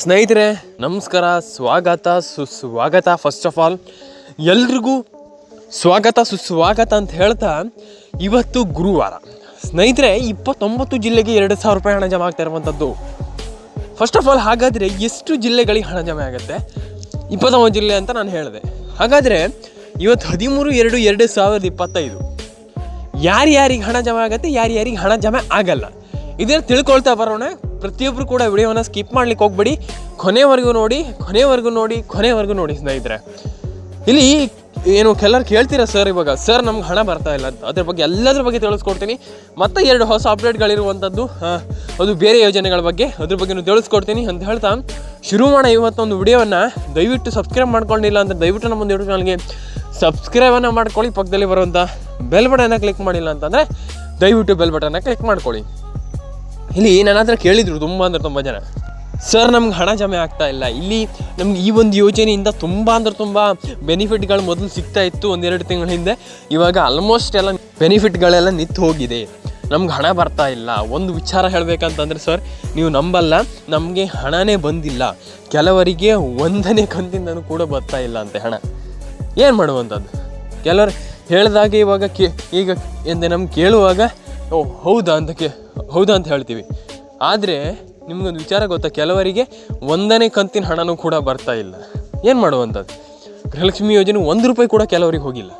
ಸ್ನೇಹಿತರೆ, ನಮಸ್ಕಾರ, ಸ್ವಾಗತ, ಸುಸ್ವಾಗತ. ಫಸ್ಟ್ ಆಫ್ ಆಲ್ ಎಲ್ರಿಗೂ ಸ್ವಾಗತ, ಸುಸ್ವಾಗತ ಅಂತ ಹೇಳ್ತಾ ಇವತ್ತು ಗುರುವಾರ. ಸ್ನೇಹಿತರೆ, ಇಪ್ಪತ್ತೊಂಬತ್ತು ಜಿಲ್ಲೆಗೆ ಎರಡು ಸಾವಿರ ರೂಪಾಯಿ ಹಣ ಜಮಾ ಆಗ್ತಾ ಇರುವಂಥದ್ದು. ಫಸ್ಟ್ ಆಫ್ ಆಲ್ ಹಾಗಾದರೆ ಎಷ್ಟು ಜಿಲ್ಲೆಗಳಿಗೆ ಹಣ ಜಮೆ ಆಗುತ್ತೆ? ಇಪ್ಪತ್ತೊಂಬತ್ತು ಜಿಲ್ಲೆ ಅಂತ ನಾನು ಹೇಳಿದೆ. ಹಾಗಾದರೆ ಇವತ್ತು ಹದಿಮೂರು ಎರಡು ಎರಡು ಸಾವಿರದ ಇಪ್ಪತ್ತೈದು. ಯಾರ್ಯಾರಿಗೆ ಹಣ ಜಮೆ ಆಗುತ್ತೆ? ಯಾರ್ಯಾರಿಗೆ ಹಣ ಜಮೆ ಆಗಲ್ಲ. ಇದನ್ನು ತಿಳ್ಕೊಳ್ತಾ ಬರೋಣ. ಪ್ರತಿಯೊಬ್ಬರು ಕೂಡ ವಿಡಿಯೋವನ್ನು ಸ್ಕಿಪ್ ಮಾಡ್ಲಿಕ್ಕೆ ಹೋಗ್ಬೇಡಿ. ಕೊನೆವರೆಗೂ ನೋಡಿ ಕೊನೆವರೆಗೂ ನೋಡಿ ಕೊನೆವರೆಗೂ ನೋಡಿ ಸ್ನೇಹಿತರೆ. ಇಲ್ಲಿ ಏನು ಕೆಲವರು ಕೇಳ್ತೀರಾ ಸರ್ ಇವಾಗ? ಸರ್ ನಮ್ಗೆ ಹಣ ಬರ್ತಾ ಇಲ್ಲ ಅಂತ. ಅದ್ರ ಬಗ್ಗೆ ಎಲ್ಲದ್ರ ಬಗ್ಗೆ ತಿಳಿಸ್ಕೊಡ್ತೀನಿ. ಮತ್ತೆ ಎರಡು ಹೊಸ ಅಪ್ಡೇಟ್ಗಳಿರುವಂಥದ್ದು ಅದು ಬೇರೆ ಯೋಜನೆಗಳ ಬಗ್ಗೆ ಅದ್ರ ಬಗ್ಗೆ ತಿಳಿಸ್ಕೊಡ್ತೀನಿ ಅಂತ ಹೇಳ್ತಾ. ಶುರು ಮಾಡೋ ಇವತ್ತೊಂದು ವಿಡಿಯೋವನ್ನು. ದಯವಿಟ್ಟು ಸಬ್ಸ್ಕ್ರೈಬ್ ಮಾಡ್ಕೊಂಡಿಲ್ಲ ಅಂತ ದಯವಿಟ್ಟು ನಮ್ಮ ಯೂಟ್ಯೂಬ್ ಚಾನಲ್ಗೆ ಸಬ್ಸ್ಕ್ರೈಬನ್ನು ಮಾಡ್ಕೊಳ್ಳಿ. ಪಕ್ಕದಲ್ಲಿ ಬರುವಂಥ ಬೆಲ್ ಬಟನ್ನ ಕ್ಲಿಕ್ ಮಾಡಿಲ್ಲ ಅಂತಂದರೆ ದಯವಿಟ್ಟು ಬೆಲ್ ಬಟನ್ನ ಕ್ಲಿಕ್ ಮಾಡ್ಕೊಳ್ಳಿ. ಇಲ್ಲಿ ನನ್ನ ಹತ್ರ ಕೇಳಿದರು ತುಂಬ ಅಂದ್ರೆ ತುಂಬ ಜನ. ಸರ್, ನಮ್ಗೆ ಹಣ ಜಮೆ ಆಗ್ತಾ ಇಲ್ಲ. ಇಲ್ಲಿ ನಮ್ಗೆ ಈ ಒಂದು ಯೋಜನೆಯಿಂದ ತುಂಬ ಅಂದ್ರೆ ತುಂಬ ಬೆನಿಫಿಟ್ಗಳು ಮೊದಲು ಸಿಗ್ತಾ ಇತ್ತು ಒಂದೆರಡು ತಿಂಗಳ ಹಿಂದೆ. ಇವಾಗ ಆಲ್ಮೋಸ್ಟ್ ಎಲ್ಲ ಬೆನಿಫಿಟ್ಗಳೆಲ್ಲ ನಿಂತು ಹೋಗಿದೆ. ನಮ್ಗೆ ಹಣ ಬರ್ತಾ ಇಲ್ಲ. ಒಂದು ವಿಚಾರ ಹೇಳಬೇಕಂತಂದರೆ, ಸರ್, ನೀವು ನಂಬಲ್ಲ. ನಮಗೆ ಹಣನೇ ಬಂದಿಲ್ಲ. ಕೆಲವರಿಗೆ ಒಂದನೇ ಕಂತಿಂದನೂ ಕೂಡ ಬರ್ತಾ ಇಲ್ಲ ಅಂತೆ ಹಣ. ಏನು ಮಾಡುವಂಥದ್ದು ಕೆಲವರು ಹೇಳಿದಾಗ ಇವಾಗ ಕೇ, ಈಗ ಎಂದೆ ನಮ್ಗೆ ಕೇಳುವಾಗ ಓ, ಹೌದಾ ಅಂತ ಕೇ ಹೌದಾ ಅಂತ ಹೇಳ್ತೀವಿ. ಆದರೆ, ನಿಮ್ಗೊಂದು ವಿಚಾರ ಗೊತ್ತಾ? ಕೆಲವರಿಗೆ ಒಂದನೇ ಕಂತಿನ ಹಣನೂ ಕೂಡ ಬರ್ತಾ ಇಲ್ಲ. ಏನು ಮಾಡುವಂಥದ್ದು ಗೃಹಲಕ್ಷ್ಮಿ ಯೋಜನೆ ಒಂದು ರೂಪಾಯಿ ಕೂಡ ಕೆಲವರಿಗೆ ಹೋಗಿಲ್ಲ.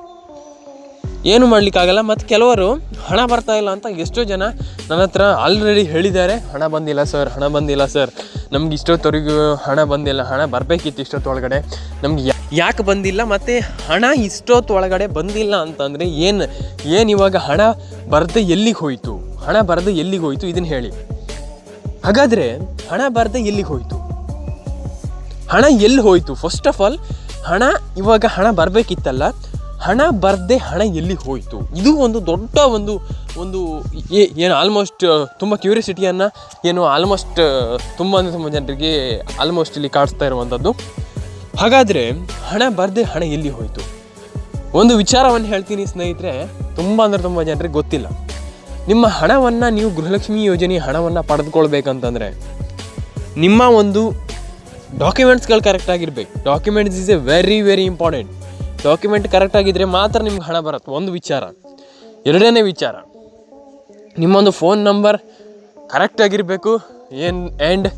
ಏನು ಮಾಡಲಿಕ್ಕಾಗಲ್ಲ, ಮತ್ತು ಕೆಲವರು ಹಣ ಬರ್ತಾ ಇಲ್ಲ ಅಂತ ಎಷ್ಟೋ ಜನ ನನ್ನ ಹತ್ರ ಆಲ್ರೆಡಿ ಹೇಳಿದ್ದಾರೆ, ಹಣ ಬಂದಿಲ್ಲ ಸರ್, ಹಣ ಬಂದಿಲ್ಲ ಸರ್. ನಮ್ಗೆ ಇಷ್ಟೊತ್ತವರೆಗೂ ಹಣ ಬಂದಿಲ್ಲ, ಹಣ ಬರಬೇಕಿತ್ತು ಇಷ್ಟೊತ್ತೊಳಗಡೆ. ನಮ್ಗೆ ಯಾಕೆ ಬಂದಿಲ್ಲ ಮತ್ತು ಹಣ ಇಷ್ಟೊತ್ತೊಳಗಡೆ ಬಂದಿಲ್ಲ ಅಂತಂದರೆ ಏನು ಏನು ಇವಾಗ ಹಣ ಬರದೆ ಎಲ್ಲಿಗೆ ಹೋಯಿತು? ಹಣ ಬರದೆ ಎಲ್ಲಿಗೆ ಹೋಯಿತು? ಇದನ್ನು ಹೇಳಿ. ಹಾಗಾದರೆ ಹಣ ಬರದೆ ಎಲ್ಲಿಗೆ ಹೋಯಿತು? ಹಣ ಎಲ್ಲಿ ಹೋಯಿತು? ಫಸ್ಟ್ ಆಫ್ ಆಲ್ ಹಣ ಇವಾಗ ಹಣ ಬರಬೇಕಿತ್ತಲ್ಲ, ಹಣ ಬರದೆ ಹಣ ಎಲ್ಲಿ ಹೋಯಿತು? ಇದು ಒಂದು ದೊಡ್ಡ ಒಂದು ಒಂದು ಏನು ಆಲ್ಮೋಸ್ಟ್ ತುಂಬ ಕ್ಯೂರಿಯಾಸಿಟಿಯನ್ನು ಏನು ಆಲ್ಮೋಸ್ಟ್ ತುಂಬ ಅಂದರೆ ತುಂಬ ಜನರಿಗೆ ಆಲ್ಮೋಸ್ಟ್ ಇಲ್ಲಿ ಕಾಣಿಸ್ತಾ ಇರುವಂಥದ್ದು ಹಾಗಾದರೆ ಹಣ ಬರದೆ ಹಣ ಎಲ್ಲಿ ಹೋಯಿತು? ಒಂದು ವಿಚಾರವನ್ನು ಹೇಳ್ತೀನಿ ಸ್ನೇಹಿತರೆ, ತುಂಬ ಅಂದರೆ ತುಂಬ ಜನರಿಗೆ ಗೊತ್ತಿಲ್ಲ. ನಿಮ್ಮ ಹಣವನ್ನು ನೀವು ಗೃಹಲಕ್ಷ್ಮಿ ಯೋಜನೆ ಹಣವನ್ನು ಪಡೆದುಕೊಳ್ಬೇಕಂತಂದರೆ ನಿಮ್ಮ ಒಂದು ಡಾಕ್ಯುಮೆಂಟ್ಸ್ಗಳು ಕರೆಕ್ಟಾಗಿರ್ಬೇಕು documents is a very very important document ಕರೆಕ್ಟಾಗಿದ್ದರೆ ಮಾತ್ರ ನಿಮ್ಗೆ ಹಣ ಬರುತ್ತೆ. ಒಂದು ವಿಚಾರ. ಎರಡನೇ ವಿಚಾರ. ನಿಮ್ಮೊಂದು ಫೋನ್ ನಂಬರ್ ಕರೆಕ್ಟಾಗಿರಬೇಕು ಏನು ಆ್ಯಂಡ್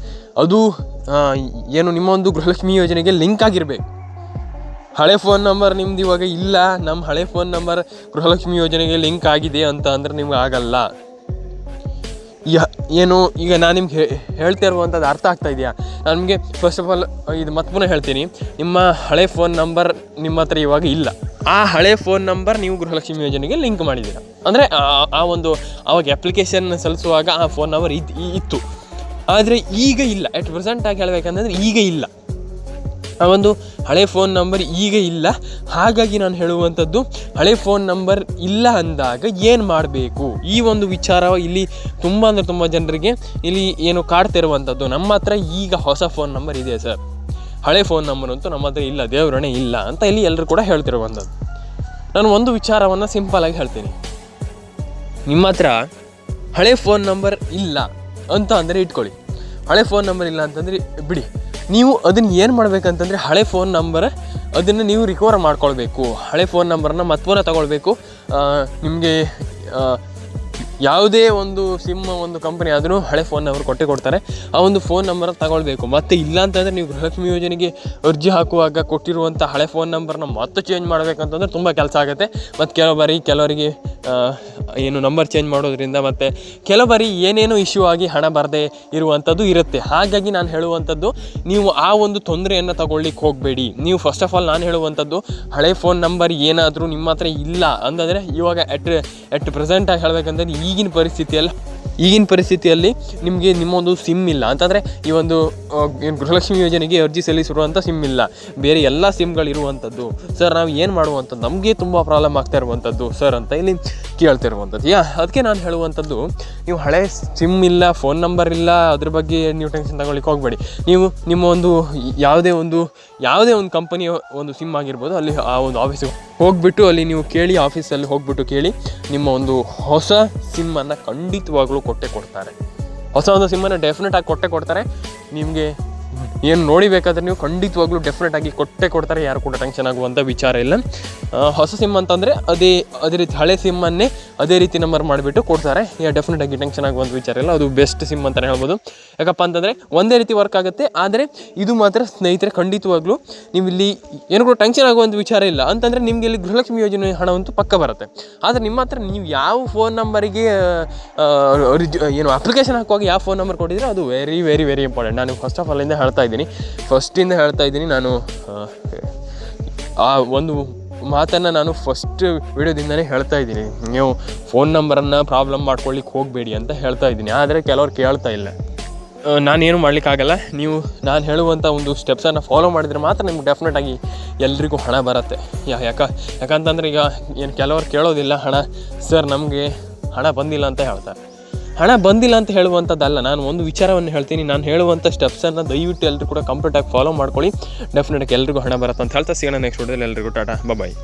ಅದು ಏನು ನಿಮ್ಮೊಂದು ಗೃಹಲಕ್ಷ್ಮಿ ಯೋಜನೆಗೆ ಲಿಂಕ್ ಆಗಿರಬೇಕು. ಹಳೆ ಫೋನ್ ನಂಬರ್ ನಿಮ್ದು ಇವಾಗ ಇಲ್ಲ. ನಮ್ಮ ಹಳೆ ಫೋನ್ ನಂಬರ್ ಗೃಹಲಕ್ಷ್ಮಿ ಯೋಜನೆಗೆ ಲಿಂಕ್ ಆಗಿದೆ ಅಂತ ಅಂದ್ರೆ ನಿಮ್ಗೆ ಆಗಲ್ಲ. ಏನು, ಈಗ ನಾನು ನಿಮ್ಗೆ ಹೇಳ್ತಾ ಇರುವಂಥದ್ದು ಅರ್ಥ ಆಗ್ತಾ ಇದೆಯಾ? ನಾನು ನಿಮಗೆ ಫಸ್ಟ್ ಆಫ್ ಆಲ್ ಇದು ಮತ್ತೆ ಹೇಳ್ತೀನಿ. ನಿಮ್ಮ ಹಳೆ ಫೋನ್ ನಂಬರ್ ನಿಮ್ಮ ಹತ್ರ ಇವಾಗ ಇಲ್ಲ. ಆ ಹಳೆ ಫೋನ್ ನಂಬರ್ ನೀವು ಗೃಹಲಕ್ಷ್ಮಿ ಯೋಜನೆಗೆ ಲಿಂಕ್ ಮಾಡಿದ್ದೀರಾ. ಅಂದರೆ ಆ ಒಂದು ಅವಾಗ ಅಪ್ಲಿಕೇಶನ್ ಸಲ್ಲಿಸುವಾಗ ಆ ಫೋನ್ ನಂಬರ್ ಇತ್ತು. ಆದರೆ ಈಗ ಇಲ್ಲ. ಎಟ್ ಪ್ರೆಸೆಂಟಾಗಿ ಹೇಳಬೇಕಂದ್ರೆ ಈಗ ಇಲ್ಲ. ಆ ಒಂದು ಹಳೆ ಫೋನ್ ನಂಬರ್ ಈಗ ಇಲ್ಲ. ಹಾಗಾಗಿ ನಾನು ಹೇಳುವಂಥದ್ದು, ಹಳೆ ಫೋನ್ ನಂಬರ್ ಇಲ್ಲ ಅಂದಾಗ ಏನು ಮಾಡಬೇಕು? ಈ ಒಂದು ವಿಚಾರ ಇಲ್ಲಿ ತುಂಬ ಅಂದರೆ ತುಂಬ ಜನರಿಗೆ ಇಲ್ಲಿ ಏನು ಕಾಡ್ತಿರುವಂಥದ್ದು. ನಮ್ಮ ಹತ್ರ ಈಗ ಹೊಸ ಫೋನ್ ನಂಬರ್ ಇದೆ ಸರ್ ಹಳೆ ಫೋನ್ ನಂಬರ್ ಅಂತೂ ನಮ್ಮ ಹತ್ರ ಇಲ್ಲ ದೇವರಣೆ ಇಲ್ಲ ಅಂತ ಇಲ್ಲಿ ಎಲ್ಲರೂ ಕೂಡ ಹೇಳ್ತಿರುವಂಥದ್ದು. ನಾನು ಒಂದು ವಿಚಾರವನ್ನು ಸಿಂಪಲಾಗಿ ಹೇಳ್ತೀನಿ. ನಿಮ್ಮ ಹತ್ರ ಹಳೆ ಫೋನ್ ನಂಬರ್ ಇಲ್ಲ ಅಂತ ಅಂದರೆ ಇಟ್ಕೊಳ್ಳಿ. ಹಳೆ ಫೋನ್ ನಂಬರ್ ಇಲ್ಲ ಅಂತಂದರೆ ಬಿಡಿ. ನೀವು ಅದನ್ನು ಏನು ಮಾಡಬೇಕಂತಂದರೆ ಹಳೆ ಫೋನ್ ನಂಬರ್ ಅದನ್ನು ನೀವು ರಿಕವರ್ ಮಾಡ್ಕೊಳ್ಬೇಕು. ಹಳೆ ಫೋನ್ ನಂಬರನ್ನ ಮತ್ತೆ ಪುನಃ ತಗೊಳ್ಬೇಕು. ನಿಮಗೆ ಯಾವುದೇ ಒಂದು ಸಿಮ್ ಒಂದು ಕಂಪನಿ ಆದರೂ ಹಳೆ ಫೋನ್ ನಂಬರ್ ಕೊಟ್ಟು ಕೊಡ್ತಾರೆ. ಆ ಒಂದು ಫೋನ್ ನಂಬರ್ ತಗೊಳ್ಬೇಕು. ಮತ್ತು ಇಲ್ಲ ಅಂತಂದರೆ ನೀವು ಗೃಹಲಕ್ಷ್ಮಿ ಯೋಜನೆಗೆ ಅರ್ಜಿ ಹಾಕುವಾಗ ಕೊಟ್ಟಿರುವಂಥ ಹಳೆ ಫೋನ್ ನಂಬರ್ನ ಮತ್ತೆ ಚೇಂಜ್ ಮಾಡಬೇಕಂತಂದ್ರೆ ತುಂಬ ಕೆಲಸ ಆಗುತ್ತೆ. ಮತ್ತು ಕೆಲವು ಕೆಲವರಿಗೆ ಏನು ನಂಬರ್ ಚೇಂಜ್ ಮಾಡೋದ್ರಿಂದ ಮತ್ತು ಕೆಲವು ಬಾರಿ ಏನೇನೋ ಇಶ್ಯೂ ಆಗಿ ಹಣ ಬರದೇ ಇರುವಂಥದ್ದು ಇರುತ್ತೆ. ಹಾಗಾಗಿ ನಾನು ಹೇಳುವಂಥದ್ದು ನೀವು ಆ ಒಂದು ತೊಂದರೆಯನ್ನು ತಗೊಳ್ಳಿಕ್ಕೆ ಹೋಗಬೇಡಿ. ನೀವು ಫಸ್ಟ್ ಆಫ್ ಆಲ್ ನಾನು ಹೇಳುವಂಥದ್ದು ಹಳೆ ಫೋನ್ ನಂಬರ್ ಏನಾದರೂ ನಿಮ್ಮ ಹತ್ರ ಇಲ್ಲ. ಅಂತಂದರೆ ಇವಾಗ ಎಟ್ ಎಟ್ ಪ್ರೆಸೆಂಟಾಗಿ ಹೇಳಬೇಕಂತಂದ್ರೆ ಈಗಿನ ಪರಿಸ್ಥಿತಿಯಲ್ಲಿ ಈಗಿನ ಪರಿಸ್ಥಿತಿಯಲ್ಲಿ ನಿಮಗೆ ನಿಮ್ಮೊಂದು ಸಿಮ್ ಇಲ್ಲ. ಅಂತಂದರೆ ಈ ಒಂದು ಏನು ಗೃಹಲಕ್ಷ್ಮಿ ಯೋಜನೆಗೆ ಅರ್ಜಿ ಸಲ್ಲಿಸಿರುವಂಥ ಸಿಮ್ ಇಲ್ಲ. ಬೇರೆ ಎಲ್ಲ ಸಿಮ್ಗಳಿರುವಂಥದ್ದು ಸರ್ ನಾವು ಏನು ಮಾಡುವಂಥದ್ದು ನಮಗೆ ತುಂಬ ಪ್ರಾಬ್ಲಮ್ ಆಗ್ತಾ ಇರುವಂಥದ್ದು ಸರ್ ಅಂತ ಇಲ್ಲಿ ಕೇಳ್ತಿರುವಂಥದ್ದು ಯಾ, ಅದಕ್ಕೆ ನಾನು ಹೇಳುವಂಥದ್ದು ನೀವು ಹಳೆ ಸಿಮ್ ಇಲ್ಲ ಫೋನ್ ನಂಬರ್ ಇಲ್ಲ, ಅದ್ರ ಬಗ್ಗೆ ನೀವು ಟೆನ್ಷನ್ ತಗೊಳ್ಳಿಕ್ಕೆ ಹೋಗಬೇಡಿ. ನೀವು ನಿಮ್ಮ ಒಂದು, ಯಾವುದೇ ಒಂದು ಯಾವುದೇ ಒಂದು ಕಂಪನಿಯ ಒಂದು ಸಿಮ್ ಆಗಿರ್ಬೋದು, ಅಲ್ಲಿ ಆ ಒಂದು ಆಫೀಸಿಗೆ ಹೋಗ್ಬಿಟ್ಟು ಅಲ್ಲಿ ನೀವು ಕೇಳಿ, ಆಫೀಸಲ್ಲಿ ಹೋಗ್ಬಿಟ್ಟು ಕೇಳಿ, ನಿಮ್ಮ ಒಂದು ಹೊಸ ಸಿಮ್ಮನ್ನು ಖಂಡಿತವಾಗ್ಲೂ ಕೊಟ್ಟೆ ಕೊಡ್ತಾರೆ. ಹೊಸ ಒಂದು ಸಿಮ್ಮನ್ನು ಡೆಫಿನೆಟ್ ಆಗಿ ಕೊಟ್ಟೆ ಕೊಡ್ತಾರೆ. ನಿಮಗೆ ಏನು ನೋಡಿಬೇಕಾದ್ರೆ ನೀವು ಖಂಡಿತವಾಗ್ಲೂ ಡೆಫಿನೆಟ್ ಆಗಿ ಕೊಟ್ಟೆ ಕೊಡ್ತಾರೆ, ಯಾರು ಕೂಡ ಟೆನ್ಷನ್ ಆಗುವಂಥ ವಿಚಾರ ಇಲ್ಲ. ಹೊಸ ಸಿಮ್ ಅಂತಂದರೆ ಅದೇ ಅದೇ ರೀತಿ ಹಳೆ ಸಿಮ್ಮನ್ನೇ ಅದೇ ರೀತಿ ನಂಬರ್ ಮಾಡಿಬಿಟ್ಟು ಕೊಡ್ತಾರೆ. ಯಾ ಡೆಫಿನೆಟ್ ಆಗಿ ಟೆನ್ಷನ್ ಆಗುವಂಥ ವಿಚಾರ ಇಲ್ಲ, ಅದು ಬೆಸ್ಟ್ ಸಿಮ್ ಅಂತಲೇ ಹೇಳ್ಬೋದು. ಯಾಕಪ್ಪ ಅಂತಂದರೆ ಒಂದೇ ರೀತಿ ವರ್ಕ್ ಆಗುತ್ತೆ, ಆದರೆ ಇದು ಮಾತ್ರ ಸ್ನೇಹಿತರೆ ಖಂಡಿತವಾಗ್ಲೂ ನೀವು ಇಲ್ಲಿ ಏನು ಕೂಡ ಟೆನ್ಷನ್ ಆಗುವಂಥ ವಿಚಾರ ಇಲ್ಲ. ಅಂತಂದರೆ ನಿಮಗೆ ಇಲ್ಲಿ ಗೃಹಲಕ್ಷ್ಮಿ ಯೋಜನೆ ಹಣವಂತೂ ಪಕ್ಕ ಬರುತ್ತೆ. ಆದರೆ ನಿಮ್ಮ ಹತ್ರ ನೀವು ಯಾವ ಫೋನ್ ನಂಬರಿಗೆ ಏನು ಅಪ್ಲಿಕೇಶನ್ ಹಾಕುವಾಗ ಯಾವ ಫೋನ್ ನಂಬರ್ ಕೊಟ್ಟಿದ್ರೆ ಅದು ವೆರಿ ವೆರಿ ವೆರಿ ಇಂಪಾರ್ಟೆಂಟ್ ನಾನು ಫಸ್ಟ್ ಆಫ್ ಆಲಿಂದ ಹೇಳ್ತಾ ಇದ್ದೀನಿ. ಫಸ್ಟಿಂದ ಹೇಳ್ತಾ ಇದ್ದೀನಿ ನಾನು ಆ, ಒಂದು ಮಾತನ್ನು ನಾನು ಫಸ್ಟ್ ವಿಡಿಯೋದಿಂದನೇ ಹೇಳ್ತಾ ಇದ್ದೀನಿ. ನೀವು ಫೋನ್ ನಂಬರನ್ನು ಪ್ರಾಬ್ಲಮ್ ಮಾಡ್ಕೊಳ್ಳಿಕ್ಕೆ ಹೋಗಬೇಡಿ ಅಂತ ಹೇಳ್ತಾ ಇದ್ದೀನಿ. ಆದರೆ ಕೆಲವ್ರು ಕೇಳ್ತಾ ಇಲ್ಲ. ನಾನೇನು ಮಾಡಲಿಕ್ಕಾಗಲ್ಲ ನೀವು ನಾನು ಹೇಳುವಂಥ ಒಂದು ಸ್ಟೆಪ್ಸನ್ನು ಫಾಲೋ ಮಾಡಿದರೆ ಮಾತ್ರ ನಿಮ್ಗೆ ಡೆಫಿನೆಟಾಗಿ ಎಲ್ರಿಗೂ ಹಣ ಬರುತ್ತೆ. ಯಾ ಯಾಕ ಯಾಕಂತಂದ್ರೆ ಈಗ ಏನು ಕೆಲವರು ಕೇಳೋದಿಲ್ಲ ಹಣ ಸರ್ ನಮಗೆ ಹಣ ಬಂದಿಲ್ಲ ಅಂತ ಹೇಳ್ತಾರೆ. ಹಣ ಬಂದಿಲ್ಲ ಅಂತ ಹೇಳುವಂಥದ್ದಲ್ಲ, ನಾನು ಒಂದು ವಿಚಾರವನ್ನು ಹೇಳ್ತೀನಿ. ನಾನು ಹೇಳುವಂಥ ಸ್ಟೆಪ್ಸನ್ನು ದಯವಿಟ್ಟು ಎಲ್ಲರೂ ಕೂಡ ಕಂಪ್ಲೀಟಾಗಿ ಫಾಲೋ ಮಾಡ್ಕೊಳ್ಳಿ. ಡೆಫಿನೆಟಾಗಿ ಎಲ್ರಿಗೂ ಹಣ ಬರುತ್ತೆ ಅಂತ ಹೇಳ್ತಾ ಸಿಗೋಣ ನೆಕ್ಸ್ಟ್ ವಿಡಿಯೋದಲ್ಲಿ ಎಲ್ಲರಿಗೂ ಟಾಟಾ ಬಾಯ್